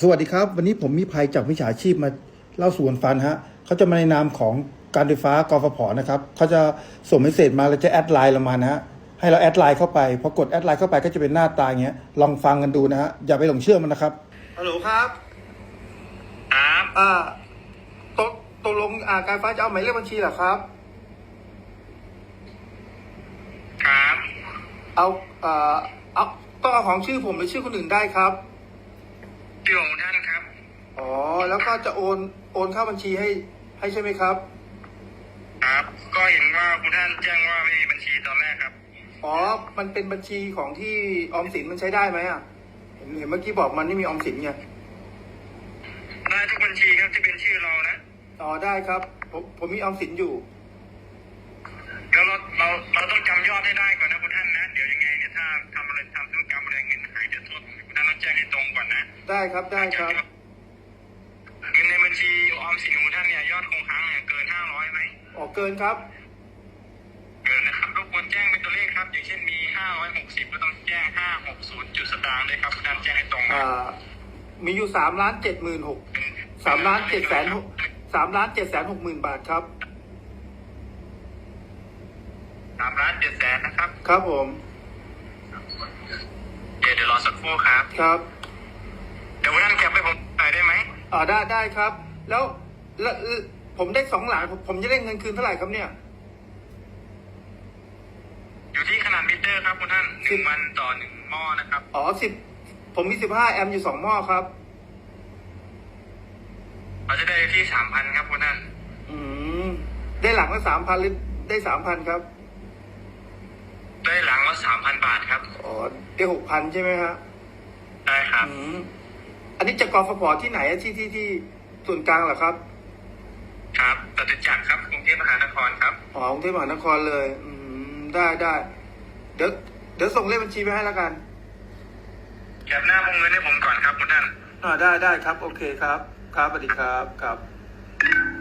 สวัสดีครับ วันนี้ผมมีภัยจากวิชาชีพมาเล่าสู่กันฟังฮะเขาจะมาในนามของการไฟฟ้ากฟผนะครับเขาจะส่งเมสเซจมาแล้วจะแอดไลน์เรามานะฮะให้เราแอดไลน์เข้าไปพอกดแอดไลน์เข้าไปก็จะเป็นหน้าตาอย่างเงี้ยลองฟังกันดูนะฮะอย่าไปหลงเชื่อมันนะครับฮัลโหลครับครับอ่าตกตกลงอ่าการไฟฟ้าจะเอาหมายเลขบัญชีเหรอครับ ครับ เอาเอ่อเอาต้องเอาของชื่อผมหรือชื่อคนอื่นได้ครับ พี่ของท่านครับ อ๋อ แล้วก็จะโอนโอนเข้าบัญชีให้ให้ใช่ไหมครับ ครับ ก็เห็นว่าคุณท่านแจ้งว่าไม่มีบัญชีตอนแรกครับ อ๋อ มันเป็นบัญชีของที่ออมสินมันใช้ได้ไหมอะเห็นเห็นเมื่อกี้บอกมันไม่มีออมสินไง ได้ทุกบัญชีครับที่เป็นชื่อเรานะ อ๋อ ได้ครับ ผมผมมีออมสินอยู่ แล้วเราเราเรา ได้ครับได้ครับ เงินในบัญชีออมสินของคุณท่านเนี่ยยอดคงค้างเนี่ยเกินห้าร้อยไหมออกเกินครับ เกินนะครับรบกวนแจ้งเป็นตัวเลขครับ อย่างเช่นมีห้าร้อยหกสิบก็ต้องแจ้งห้าหกศูนย์จุดสตางค์เลยครับคุณท่านแจ้งให้ตรงนะอ่า มีอยู่สามล้านเจ็ดหมื่นหกสามล้านเจ็ดแสนหกสามล้านเจ็ดแสนหกหมื่นบาทครับสามล้านเจ็ดแสนนะครับ ครับผม เดี๋ยวเดี๋ยวรอสักครู่ครับ ครับ เดี๋ยวคุณท่านแคปให้ผมหน่ อยได้ไหมอ่าได้ได้ครับ แล้วแล้วแล้วผมได้สองหลานผมผมจะได้เงินคืนเท่าไหร่ครับเนี่ย อยู่ที่ขนาดมิเตอร์ครับคุณท่านหนึ่งวันต่อหนึ่งหม้อนะครับ อ๋อสิบผมมีสิบห้าแอมป์อยู่สองหม้อครับเราจะได้ที่สามพันครับคุณท่านอืมได้หลังละสามพันหรือได้สามพันครับ ได้หลังละสามพันบาทครับอ๋อได้หกพันใช่ไหมฮะได้ครับ อืมอันนี้จากกฟผที่ไหนอะที่ที่ที่ส่วนกลางเหรอครับ ครับจตุจักรครับกรุงเทพมหานครครับอ๋อกรุงเทพมหานครเลย อืมได้ได้เดี๋ยวเดี๋ยวส่งเลขบัญชีไปให้แล้วกันแคปหน้าวงเงินให้ผมก่อนครับคุณท่านอ่าได้ได้ครับ โอเคครับ ครับสวัสดีครับครับ